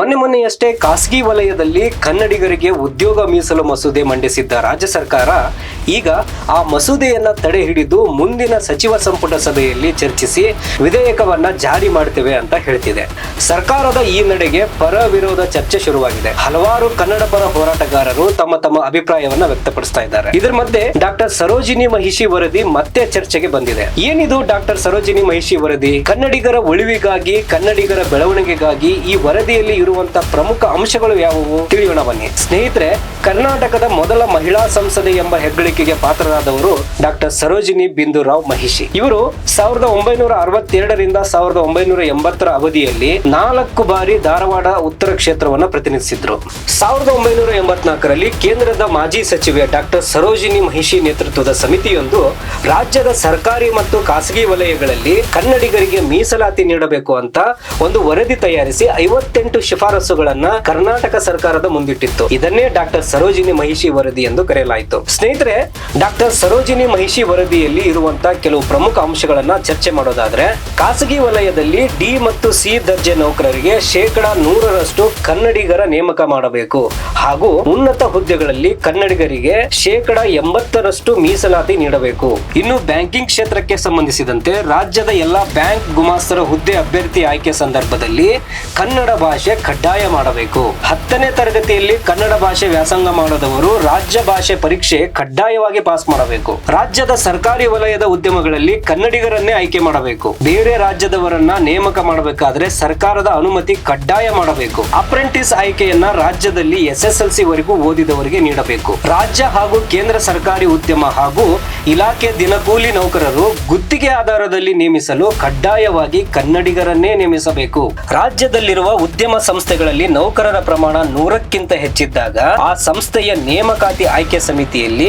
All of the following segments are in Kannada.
ಮೊನ್ನೆ ಮೊನ್ನೆಯಷ್ಟೇ ಖಾಸಗಿ ವಲಯದಲ್ಲಿ ಕನ್ನಡಿಗರಿಗೆ ಉದ್ಯೋಗ ಮೀಸಲು ಮಸೂದೆ ಮಂಡಿಸಿದ್ದ ರಾಜ್ಯ ಸರ್ಕಾರ ಈಗ ಆ ಮಸೂದೆಯನ್ನ ತಡೆ ಹಿಡಿದು ಮುಂದಿನ ಸಚಿವ ಸಂಪುಟ ಸಭೆಯಲ್ಲಿ ಚರ್ಚಿಸಿ ವಿಧೇಯಕವನ್ನ ಜಾರಿ ಮಾಡ್ತೇವೆ ಅಂತ ಹೇಳ್ತಿದೆ. ಸರ್ಕಾರದ ಈ ನಡೆಗೆ ಪರ ವಿರೋಧ ಚರ್ಚೆ ಶುರುವಾಗಿದೆ. ಹಲವಾರು ಕನ್ನಡ ಪರ ಹೋರಾಟಗಾರರು ತಮ್ಮ ತಮ್ಮ ಅಭಿಪ್ರಾಯವನ್ನ ವ್ಯಕ್ತಪಡಿಸ್ತಾ ಇದ್ದಾರೆ. ಇದರ ಮಧ್ಯೆ ಡಾಕ್ಟರ್ ಸರೋಜಿನಿ ಮಹಿಷಿ ವರದಿ ಮತ್ತೆ ಚರ್ಚೆಗೆ ಬಂದಿದೆ. ಏನಿದು ಡಾಕ್ಟರ್ ಸರೋಜಿನಿ ಮಹಿಷಿ ವರದಿ? ಕನ್ನಡಿಗರ ಉಳಿವಿಗಾಗಿ, ಕನ್ನಡಿಗರ ಬೆಳವಣಿಗೆಗಾಗಿ ಈ ವರದಿಯಲ್ಲಿ ಇರುವಂತಹ ಪ್ರಮುಖ ಅಂಶಗಳು ಯಾವುವು? ತಿಳಿಯೋಣ ಬನ್ನಿ. ಸ್ನೇಹಿತರೆ, ಕರ್ನಾಟಕದ ಮೊದಲ ಮಹಿಳಾ ಸಂಸದೆ ಎಂಬ ಹೆಗ್ಗಳಿಕೆಗೆ ಪಾತ್ರರಾದವರು ಡಾಕ್ಟರ್ ಸರೋಜಿನಿ ಬಿಂದು ರಾವ್ ಮಹಿಷಿ. ಇವರು ಸಾವಿರದ ಒಂಬೈನೂರ ಅರವತ್ತೆರಡರಿಂದ ಸಾವಿರದ ಒಂಬೈನೂರ ಎಂಬತ್ತರ ಅವಧಿಯಲ್ಲಿ ನಾಲ್ಕು ಬಾರಿ ಧಾರವಾಡ ಉತ್ತರ ಕ್ಷೇತ್ರವನ್ನು ಪ್ರತಿನಿಧಿಸಿದ್ರು. ಸಾವಿರದ ಒಂಬೈನೂರ ಎಂಬತ್ನಾಲ್ಕರಲ್ಲಿ ಕೇಂದ್ರದ ಮಾಜಿ ಸಚಿವೆ ಡಾಕ್ಟರ್ ಸರೋಜಿನಿ ಮಹಿಷಿ ನೇತೃತ್ವದ ಸಮಿತಿಯೊಂದು ರಾಜ್ಯದ ಸರ್ಕಾರಿ ಮತ್ತು ಖಾಸಗಿ ವಲಯಗಳಲ್ಲಿ ಕನ್ನಡಿಗರಿಗೆ ಮೀಸಲಾತಿ ನೀಡಬೇಕು ಅಂತ ಒಂದು ವರದಿ ತಯಾರಿಸಿ ಐವತ್ತೆಂಟು ಶಿಫಾರಸುಗಳನ್ನ ಕರ್ನಾಟಕ ಸರ್ಕಾರದ ಮುಂದಿಟ್ಟಿತ್ತು. ಇದನ್ನೇ ಡಾಕ್ಟರ್ ಸರೋಜಿನಿ ಮಹಿಷಿ ವರದಿ ಎಂದು ಕರೆಯಲಾಯಿತು. ಸ್ನೇಹಿತರೆ, ಡಾಕ್ಟರ್ ಸರೋಜಿನಿ ಮಹಿಷಿ ವರದಿಯಲ್ಲಿ ಇರುವಂತಹ ಕೆಲವು ಪ್ರಮುಖ ಅಂಶಗಳನ್ನ ಚರ್ಚೆ ಮಾಡೋದಾದ್ರೆ, ಖಾಸಗಿ ವಲಯದಲ್ಲಿ ಡಿ ಮತ್ತು ಸಿ ದರ್ಜೆ ನೌಕರರಿಗೆ ಶೇಕಡ ನೂರರಷ್ಟು ಕನ್ನಡಿಗರ ನೇಮಕ ಮಾಡಬೇಕು. ಹಾಗೂ ಉನ್ನತ ಹುದ್ದೆಗಳಲ್ಲಿ ಕನ್ನಡಿಗರಿಗೆ ಶೇಕಡ ಎಂಬತ್ತರಷ್ಟು ಮೀಸಲಾತಿ ನೀಡಬೇಕು. ಇನ್ನು ಬ್ಯಾಂಕಿಂಗ್ ಕ್ಷೇತ್ರಕ್ಕೆ ಸಂಬಂಧಿಸಿದಂತೆ ರಾಜ್ಯದ ಎಲ್ಲಾ ಬ್ಯಾಂಕ್ ಗುಮಾಸ್ತರ ಹುದ್ದೆ ಅಭ್ಯರ್ಥಿ ಆಯ್ಕೆ ಸಂದರ್ಭದಲ್ಲಿ ಕನ್ನಡ ಭಾಷೆ ಕಡ್ಡಾಯ ಮಾಡಬೇಕು. ಹತ್ತನೇ ತರಗತಿಯಲ್ಲಿ ಕನ್ನಡ ಭಾಷೆ ವ್ಯಾಸಂಗ ಮಾಡದವರು ರಾಜ್ಯ ಭಾಷೆ ಪರೀಕ್ಷೆ ಕಡ್ಡಾಯವಾಗಿ ಪಾಸ್ ಮಾಡಬೇಕು. ರಾಜ್ಯದ ಸರ್ಕಾರಿ ವಲಯದ ಉದ್ಯಮಗಳಲ್ಲಿ ಕನ್ನಡಿಗರನ್ನೇ ಆಯ್ಕೆ ಮಾಡಬೇಕು. ಬೇರೆ ರಾಜ್ಯದವರನ್ನ ನೇಮಕ ಮಾಡಬೇಕಾದ್ರೆ ಸರ್ಕಾರದ ಅನುಮತಿ ಕಡ್ಡಾಯ ಮಾಡಬೇಕು. ಅಪ್ರೆಂಟಿಸ್ ಆಯ್ಕೆಯನ್ನ ರಾಜ್ಯದಲ್ಲಿ ಎಸ್ ಎಸ್ ಎಲ್ ಸಿ ವರೆಗೂ ಓದಿದವರಿಗೆ ನೀಡಬೇಕು. ರಾಜ್ಯ ಹಾಗೂ ಕೇಂದ್ರ ಸರ್ಕಾರಿ ಉದ್ಯಮ ಹಾಗೂ ಇಲಾಖೆ ದಿನಕೂಲಿ ನೌಕರರು ಗುತ್ತಿಗೆ ಆಧಾರದಲ್ಲಿ ನೇಮಿಸಲು ಕಡ್ಡಾಯವಾಗಿ ಕನ್ನಡಿಗರನ್ನೇ ನೇಮಿಸಬೇಕು. ರಾಜ್ಯದಲ್ಲಿರುವ ಉದ್ಯಮ ಸಂಸ್ಥೆಗಳಲ್ಲಿ ನೌಕರರ ಪ್ರಮಾಣ ನೂರಕ್ಕಿಂತ ಹೆಚ್ಚಿದ್ದಾಗ ಆ ಸಂಸ್ಥೆಯ ನೇಮಕಾತಿ ಆಯ್ಕೆ ಸಮಿತಿಯಲ್ಲಿ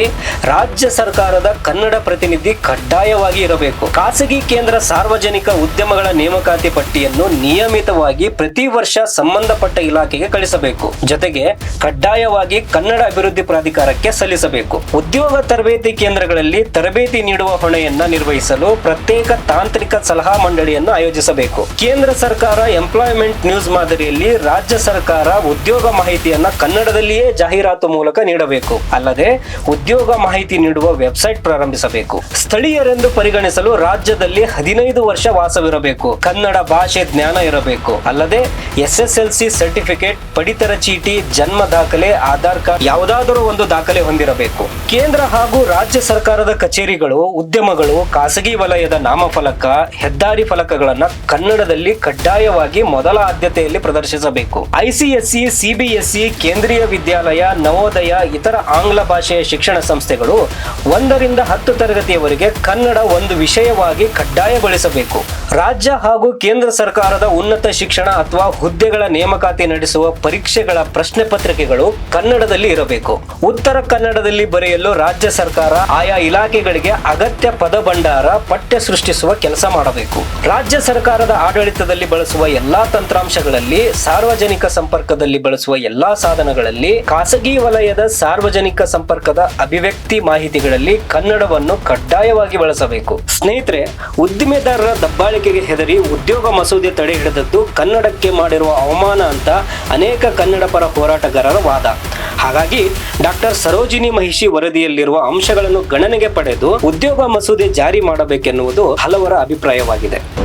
ರಾಜ್ಯ ಸರ್ಕಾರದ ಕನ್ನಡ ಪ್ರತಿನಿಧಿ ಕಡ್ಡಾಯವಾಗಿ ಇರಬೇಕು. ಖಾಸಗಿ ಕೇಂದ್ರ ಸಾರ್ವಜನಿಕ ಉದ್ಯಮಗಳ ನೇಮಕಾತಿ ಪಟ್ಟಿಯನ್ನು ನಿಯಮಿತವಾಗಿ ಪ್ರತಿ ವರ್ಷ ಸಂಬಂಧಪಟ್ಟ ಇಲಾಖೆಗೆ ಕಳಿಸಬೇಕು. ಜೊತೆಗೆ ಕಡ್ಡಾಯವಾಗಿ ಕನ್ನಡ ಅಭಿವೃದ್ಧಿ ಪ್ರಾಧಿಕಾರಕ್ಕೆ ಸಲ್ಲಿಸಬೇಕು. ಉದ್ಯೋಗ ತರಬೇತಿ ಕೇಂದ್ರಗಳಲ್ಲಿ ತರಬೇತಿ ನೀಡುವ ಹೊಣೆಯನ್ನ ನಿರ್ವಹಿಸಲು ಪ್ರತ್ಯೇಕ ತಾಂತ್ರಿಕ ಸಲಹಾ ಮಂಡಳಿಯನ್ನು ಆಯೋಜಿಸಬೇಕು. ಕೇಂದ್ರ ಸರ್ಕಾರ ಎಂಪ್ಲಾಯ್ಮೆಂಟ್ ನ್ಯೂಸ್ ಮಾದರಿಯಲ್ಲಿ ರಾಜ್ಯ ಸರ್ಕಾರ ಉದ್ಯೋಗ ಮಾಹಿತಿಯನ್ನ ಕನ್ನಡದಲ್ಲಿಯೇ ಜಾಹೀರಾತು ಮೂಲಕ ನೀಡಬೇಕು. ಅಲ್ಲದೆ ಉದ್ಯೋಗ ಮಾಹಿತಿ ನೀಡುವ ವೆಬ್ಸೈಟ್ ಪ್ರಾರಂಭಿಸಬೇಕು. ಸ್ಥಳೀಯರೆಂದು ಪರಿಗಣಿಸಲು ರಾಜ್ಯದಲ್ಲಿ ಹದಿನೈದು ವರ್ಷ ವಾಸವಿರಬೇಕು. ಕನ್ನಡ ಭಾಷೆ ಜ್ಞಾನ ಇರಬೇಕು. ಅಲ್ಲದೆ S S L C certificate, ಪಡಿತರ ಚೀಟಿ, ಜನ್ಮ ದಾಖಲೆ, ಆಧಾರ್ ಕಾರ್ಡ್ ಯಾವುದಾದರೂ ಒಂದು ದಾಖಲೆ ಹೊಂದಿರಬೇಕು. ಕೇಂದ್ರ ಹಾಗೂ ರಾಜ್ಯ ಸರ್ಕಾರದ ಕಚೇರಿಗಳು, ಉದ್ಯಮಗಳು, ಖಾಸಗಿ ವಲಯದ ನಾಮಫಲಕ, ಹೆದ್ದಾರಿ ಫಲಕಗಳನ್ನ ಕನ್ನಡದಲ್ಲಿ ಕಡ್ಡಾಯವಾಗಿ ಮೊದಲ ಆದ್ಯತೆಯಲ್ಲಿ ಪ್ರದರ್ಶಿಸಬೇಕು ಐಸಿಎಸ್ಸಿ ಸಿಬಿಎಸ್ಇ ಕೇಂದ್ರೀಯ ವಿದ್ಯಾಲಯ, ನವೋದಯ, ಇತರ ಆಂಗ್ಲ ಭಾಷೆಯ ಶಿಕ್ಷಣ ಸಂಸ್ಥೆಗಳು ಒಂದರಿಂದ ಹತ್ತು ತರಗತಿಯವರೆಗೆ ಕನ್ನಡ ಒಂದು ವಿಷಯವಾಗಿ ಕಡ್ಡಾಯಗೊಳಿಸಬೇಕು. ರಾಜ್ಯ ಹಾಗೂ ಕೇಂದ್ರ ಸರ್ಕಾರದ ಉನ್ನತ ಶಿಕ್ಷಣ ಅಥವಾ ಹುದ್ದೆಗಳ ನೇಮಕಾತಿ ನಡೆಸುವ ಪರೀಕ್ಷೆಗಳ ಪ್ರಶ್ನೆ ಪತ್ರಿಕೆಗಳು ಕನ್ನಡದಲ್ಲಿ ಇರಬೇಕು. ಉತ್ತರ ಕನ್ನಡದಲ್ಲಿ ಬರೆಯಲು ರಾಜ್ಯ ಸರ್ಕಾರ ಆಯಾ ಇಲಾಖೆಗಳಿಗೆ ಅಗತ್ಯ ಪದ ಭಂಡಾರ ಪಠ್ಯ ಸೃಷ್ಟಿಸುವ ಕೆಲಸ ಮಾಡಬೇಕು. ರಾಜ್ಯ ಸರ್ಕಾರದ ಆಡಳಿತದಲ್ಲಿ ಬಳಸುವ ಎಲ್ಲಾ ತಂತ್ರಾಂಶಗಳಲ್ಲಿ ಸಾರ್ವಜನಿಕ ಸಂಪರ್ಕದಲ್ಲಿ ಬಳಸುವ ಎಲ್ಲಾ ಸಾಧನಗಳಲ್ಲಿ ಖಾಸಗಿ ವಲಯದ ಸಾರ್ವಜನಿಕ ಸಂಪರ್ಕದ ಅಭಿವ್ಯಕ್ತಿ ಮಾಹಿತಿಗಳಲ್ಲಿ ಕನ್ನಡವನ್ನು ಕಡ್ಡಾಯವಾಗಿ ಬಳಸಬೇಕು. ಸ್ನೇಹಿತರೆ, ಉದ್ದಿಮೆದಾರರ ದಬ್ಬಾಳಿಕೆಗೆ ಹೆದರಿ ಉದ್ಯೋಗ ಮಸೂದೆ ತಡೆ ಹಿಡಿದದ್ದು ಕನ್ನಡಕ್ಕೆ ಮಾಡಿರುವ ಅವಮಾನ ಅಂತ ಅನೇಕ ಕನ್ನಡ ಪರ ಹೋರಾಟಗಾರರ ವಾದ. ಹಾಗಾಗಿ, ಡಾಕ್ಟರ್ ಸರೋಜಿನಿ ಮಹಿಷಿ ವರದಿಯಲ್ಲಿರುವ ಅಂಶಗಳನ್ನು ಗಣನೆಗೆ ಪಡೆದು ಉದ್ಯೋಗ ಮಸೂದೆ ಜಾರಿ ಮಾಡಬೇಕೆನ್ನುವುದು ಹಲವರ ಅಭಿಪ್ರಾಯವಾಗಿದೆ.